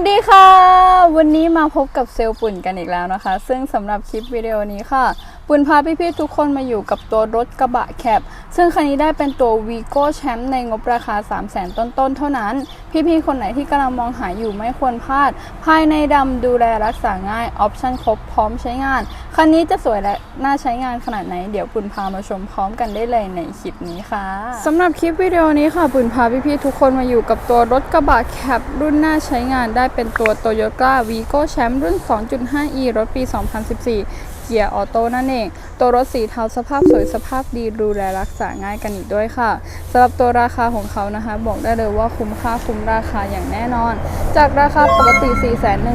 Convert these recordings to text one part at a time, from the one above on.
สดีค่ะ วันนี้มาพบกับเซลล์ปุ่นกันอีกแล้วนะคะ ซึ่งสำหรับคลิปวิดีโอนี้ค่ะ ปุนพาพี่ๆทุกคนมาอยู่กับตัวรถกระบะแคปซึ่งคันนี้ได้เป็นตัว v ีโก้แชมป์ในงบราคา 3 0 0 0 0 ต้นๆ เท่านั้น พี่ๆ คนไหนที่กำลังมองหาอยู่ไม่ควรพลาด ภายในดำดูแลรักษาง่าย ออปชั่นครบพร้อมใช้งาน คันนี้จะสวยและน่าใช้งานขนาดไหน เดี๋ยวปุ่นพามาชมพร้อมกันได้เลยในคลิปนี้ค่ะสำหรับคลิปวิดีโอนี้ค่ะปุ่นพาพี่ๆทุกคนมาอยู่กับตัวรถกระบะแคปรุ่นน่าใช้งานได้เป็นตัว Toyota Vigo Champ รุ่น 2.5e รถปี 2014 เกียร์ออโต้นั่นเอง ตัวรถสีเทาสภาพสวยสภาพดีดูแลรักษาง่ายกันอีกด้วยค่ะสำหรับตัวราคาของเขานะคะ บอกได้เลยว่าคุ้มค่าคุ้มราคาอย่างแน่นอน จากราคาปกติ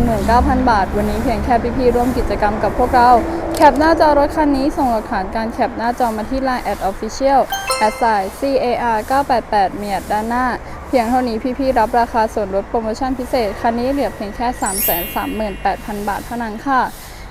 419,000 บาท วันนี้เพียงแค่พี่ๆร่วมกิจกรรมกับพวกเราแคปหน้าจอรถคันนี้ส่งหลักฐานการแคปหน้าจอมาที่ Line at official at sign car 988เมียดด้านหน้า เพียงเท่านี้พี่ๆรับราคาส่วนลดโปรโมชั่นพิเศษ คันนี้เหลือเพียงแค่ 338,000 บาทเท่านั้นค่ะ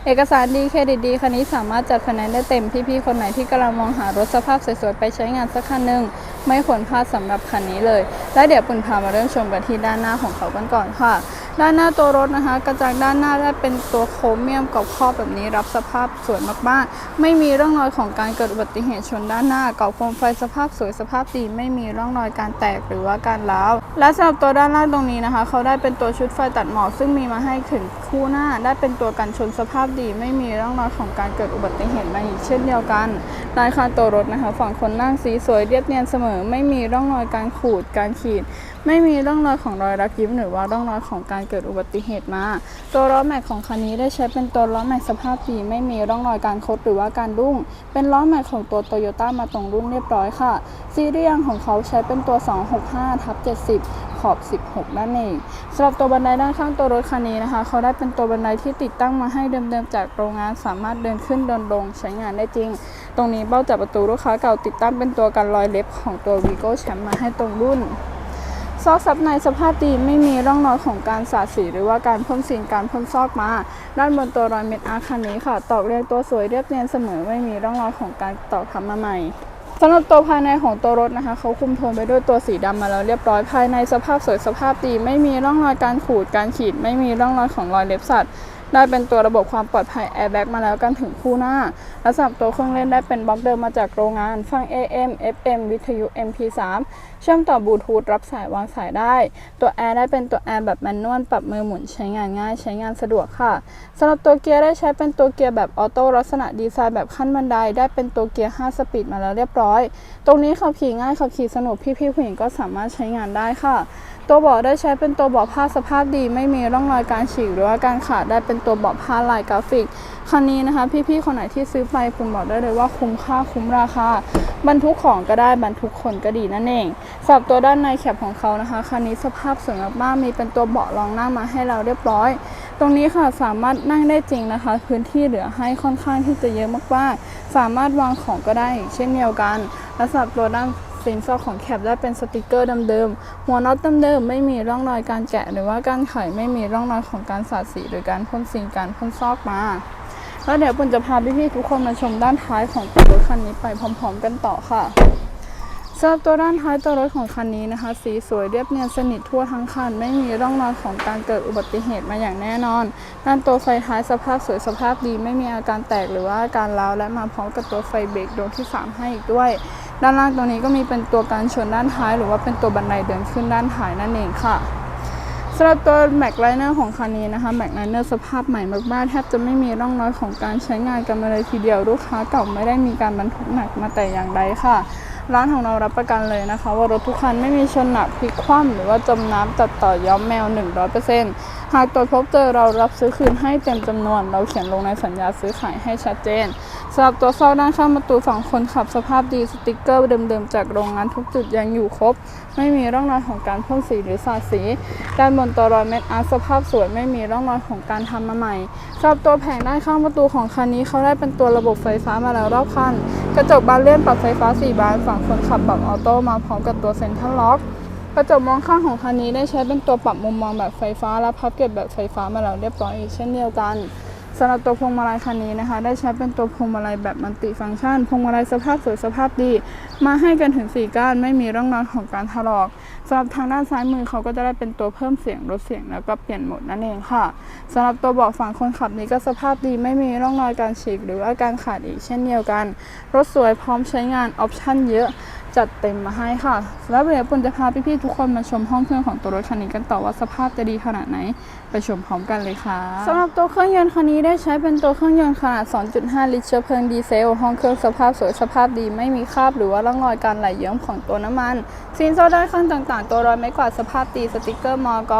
เอกสารดีเครดิตดีคันนี้สามารถจัดไฟแนนซ์ได้เต็มพี่ๆคนไหนที่กำลังมองหารถสภาพสวยๆ ไปใช้งานสักคันหนึ่งไม่ควรพลาดสำหรับคันนี้เลย และเดี๋ยวปุ่นพามาเริ่มชมกันที่ด้านหน้าของเขากันก่อนค่ะ ด้านหน้าตัวรถนะคะกระจังด้านหน้าได้เป็นตัวโครเมียมกับครอบแบบนี้รับสภาพสวยมากๆ ไม่มีร่องรอยของการเกิดอุบัติเหตุชนด้านหน้าเกาะโคมไฟสภาพสวยสภาพดีไม่มีร่องรอยการแตกหรือว่าการร้าวและสำหรับตัวด้านล่างตรงนี้นะคะ เขาได้เป็นตัวชุดไฟตัดหมอกซึ่งมีมาให้ถึงคู่หน้า ได้เป็นตัวกันชนสภาพดี ไม่มีร่องรอยของการเกิดอุบัติเหตุมาอีกเช่นเดียวกันด้านข้างตัวรถนะคะ ฝั่งคนนั่งสีสวยเรียบเนียนเสมอ ไม่มีร่องรอยการขูดการขีด ไม่มีร่องรอยของรอยรักยิ้มหรือว่าร่องรอยของการเกิดอุบัติเหตุมา ตัวล้อแม็กของคันนี้ได้ใช้เป็นตัวล้อแม็กสภาพดีไม่มีร่องรอยการคดหรือว่าการรุ่งเป็นล้อแม็กของตัวโตโยต้ามาตรงรุ่นเรียบร้อยค่ะ ซีเรียงของเขาใช้เป็นตัว 265ทับ70 ขอบ 16 นั่นเองสำหรับตัวบันไดด้านข้างตัวรถคันนี้นะคะ เขาได้เป็นตัวบันไดที่ติดตั้งมาให้เดิมๆจากโรงงานสามารถเดินขึ้นเดินลงใช้งานได้จริง ตรงนี้เบ้าจับประตูลูกค้าเก่าติดตั้งเป็นตัวกันรอยเล็บของตัว Vigo Champ มาให้ตรงรุ่น ซอกซับในสภาพดีไม่มีร่องรอยของการสาดสีหรือว่าการพ่นสีการพ่นซอกมา ด้านบนตัวรอยเม็ดอาร์คันนี้ค่ะ ตอกเรียงตัวสวยเรียบเนียนเสมอไม่มีร่องรอยของการตอกทำมาใหม่สำหรับตัวภายในของตัวรถนะคะ เขาคุมโทนไปด้วยตัวสีดำมาแล้วเรียบร้อยภายในสภาพสวยสภาพดี ไม่มีร่องรอยการขูดการขีด ไม่มีร่องรอยของรอยเล็บสัตว์ได้เป็นตัวระบบความปลอดภัยแอร์แบ็กมาแล้วกันถึงคู่หน้า และสำหรับตัวเครื่องเล่นได้เป็นบล็อกเดิมมาจากโรงงาน ฟัง AM FM วิทยุ MP3 เชื่อมต่อบลูทูธรับสายวางสายได้ ตัวแอร์ได้เป็นตัวแอร์แบบแมนนวลปรับมือหมุนใช้งานง่าย ใช้งานสะดวกค่ะสำหรับตัวเกียร์ได้ใช้เป็นตัวเกียร์แบบออโต้ลักษณะดีไซน์แบบขั้นบันไดได้เป็นตัวเกียร์5สปีดมาแล้วเรียบร้อย ตรงนี้ขับขี่ง่ายขับขี่สนุกพี่ๆผู้หญิงก็สามารถใช้งานได้ค่ะตัวเบาะได้ใช้เป็นตัวเบาะผ้าสภาพดี ไม่มีร่องรอยการฉีกหรือว่าการขาดได้เป็นตัวเบาะผ้าลายกราฟิกคันนี้นะคะ พี่ๆคนไหนที่ซื้อไปคุณบอกได้เลยว่าคุ้มค่าคุ้มราคา บรรทุกของก็ได้บรรทุกคนก็ดีนั่นเองสำหรับตัวด้านในแคปของเขานะคะคันนี้สภาพสวยมากๆมีเป็นตัวเบาะรองนั่งมาให้เราเรียบร้อย ตรงนี้ค่ะสามารถนั่งได้จริงนะคะ พื้นที่เหลือให้ค่อนข้างที่จะเยอะมากๆ สามารถวางของก็ได้อีกเช่นเดียวกันและสำหรับตัวด้านฟินซอกของแคปได้เป็นสติกเกอร์เดิมๆ หัวน็อตเดิมๆ ไม่มีร่องรอยการแกะ หรือว่าการไขไม่มีร่องรอยของการสาดสีหรือการพ่นสีการพ่นซอกมา แล้วเดี๋ยวปุ่นจะพาพี่ๆทุกคนมาชมด้านท้ายของตัวรถคันนี้ไปพร้อม ๆ กันต่อค่ะสำหรับตัวด้านท้ายตัวรถของคันนี้นะคะ สีสวยเรียบเนียนสนิททั่วทั้งคัน ไม่มีร่องรอยของการเกิดอุบัติเหตุมาอย่างแน่นอนด้านตัวไฟท้ายสภาพสวยสภาพดี ไม่มีอาการแตกหรือว่าอาการร้าวและมาพร้อมกับตัวไฟเบรกดวงที่ 3 ให้อีกด้วย ด้านล่างตรงนี้ก็มีเป็นตัวการชนด้านท้าย หรือว่าเป็นตัวบันไดเดินขึ้นด้านท้ายนั่นเองค่ะ สำหรับตัวแม็กไลเนอร์ของคันนี้นะคะแม็กไลเนอร์สภาพใหม่มากๆแทบจะไม่มีร่องรอยของการใช้งานกันมาเลยทีเดียวลูกค้าเก่าไม่ได้มีการบรรทุกหนักมาแต่อย่างใดค่ะ ร้านของเรารับประกันเลยนะคะ ว่ารถทุกคันไม่มีชนหนักพลิกคว่ำหรือว่าจมน้ำตัดต่อย้อมแมว 100%หากตรวจพบเจอเรารับซื้อคืนให้เต็มจำนวน เราเขียนลงในสัญญาซื้อขายให้ชัดเจน สำหรับตัวซอกด้านข้างประตูฝั่งคนขับสภาพดีสติกเกอร์เดิมๆจากโรงงานทุกจุดยังอยู่ครบ ไม่มีร่องรอยของการพ่นสีหรือสาดสี ด้านบนตัวรอยเม็ดอาร์ตสภาพสวยไม่มีร่องรอยของการทำมาใหม่สำหรับตัวแผงด้านข้างประตูของคันนี้เขาได้เป็นตัวระบบไฟฟ้ามาแล้วรอบคันกระจกบานเลื่อนปรับไฟฟ้า 4 บานฝั่งคนขับปรับออโต้มาพร้อมกับตัวเซ็นทรัลล็อกกระจกมองข้างของคันนี้ได้ใช้เป็นตัวปรับมุมมองแบบไฟฟ้าและพับเก็บแบบไฟฟ้ามาแล้วเรียบร้อยอีกเช่นเดียวกัน สำหรับตัวพวงมาลัยคันนี้นะคะ ได้ใช้เป็นตัวพวงมาลัยแบบมัลติฟังก์ชัน พวงมาลัยสภาพสวยสภาพดี มาให้กันถึง 4 ก้าน ไม่มีร่องรอยของการถลอกสำหรับทางด้านซ้ายมือเขาก็จะได้เป็นตัวเพิ่มเสียงลดเสียงแล้วก็เปลี่ยนโหมดนั่นเองค่ะสำหรับตัวเบาะฝั่งคนขับนี้ก็สภาพดีไม่มีร่องรอยการฉีก หรือว่าการขาดอีกเช่นเดียวกันรถสวยพร้อมใช้งานออปชั่นเยอะ จัดเต็มมาให้ค่ะ แล้วเดี๋ยวปุ่นจะพาพี่ๆทุกคนมาชมห้องเครื่องของตัวรถคันนี้กันต่อว่าสภาพจะดีขนาดไหนไปชมพร้อมกันเลยค่ะสำหรับตัวเครื่องยนต์คันนี้ได้ใช้เป็นตัวเครื่องยนต์ขนาด 2.5 ลิตรเชื้อเพลิงดีเซล ห้องเครื่องสภาพสวยสภาพดีไม่มีคราบหรือว่าร่องรอยการไหลเยิ้มของตัวน้ำมันซีนโซ่ด้านข้างต่าง ๆ ตัวรอยไม้กวาดสภาพดีสติกเกอร์มอก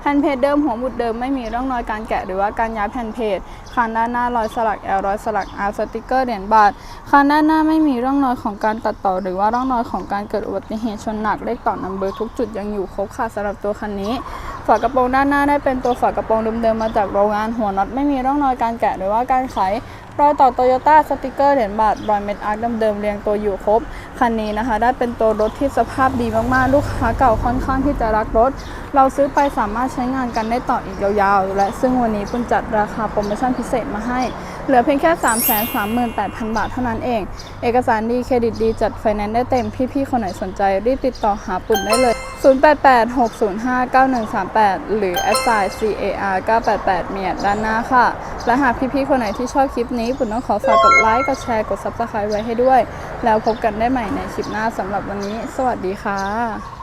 แผ่นเพจเดิมหัวหมุดเดิมไม่มีร่องรอยการแกะหรือว่าการย้ายแผ่นเพจคานด้านหน้ารอยสลัก L รอยสลัก R สติกเกอร์เหรียญบาทคานด้านหน้าไม่มีร่องรอยของการตัดต่อ หรือว่าร่องรอยของการเกิดอุบัติเหตุชนหนักเลขต่อนัมเบอร์ทุกจุดยังอยู่ครบค่ะสำหรับตัวคันนี้ ฝากระโปรงด้านหน้าได้เป็นตัวฝากระโปรงเดิมๆมาจากโรงงานหัวน็อตไม่มีร่องรอยการแกะหรือว่าการไขรอยต่อโตโยต้าสติกเกอร์เหรียญบาทรอยเม็ดอาร์คเดิมๆเรียงตัวอยู่ครบ คันนี้นะคะ ได้เป็นตัวรถที่สภาพดีมากๆ ลูกค้าเก่าค่อนข้างที่จะรักรถ เราซื้อไปสามารถใช้งานกันได้ต่ออีกยาวๆ และซึ่งวันนี้ปุ้นจัดราคาโปรโมชั่นพิเศษมาให้ เหลือเพียงแค่ 338,000 บาทเท่านั้นเอง เอกสารดีเครดิตดีจัดไฟแนนซ์ได้เต็มพี่ๆคนไหนสนใจรีบติดต่อหาปุ่นได้เลย 0886059138 หรือ s i CAR 988เมียดด้านหน้าค่ะ และหากพี่ๆ คนไหนที่ชอบคลิปนี้ปุ่นต้องขอฝากกดไลค์ กดแชร์ กด Subscribe ไว้ให้ด้วย แล้วพบกันได้ใหม่ในคลิปหน้าสำหรับวันนี้ สวัสดีค่ะ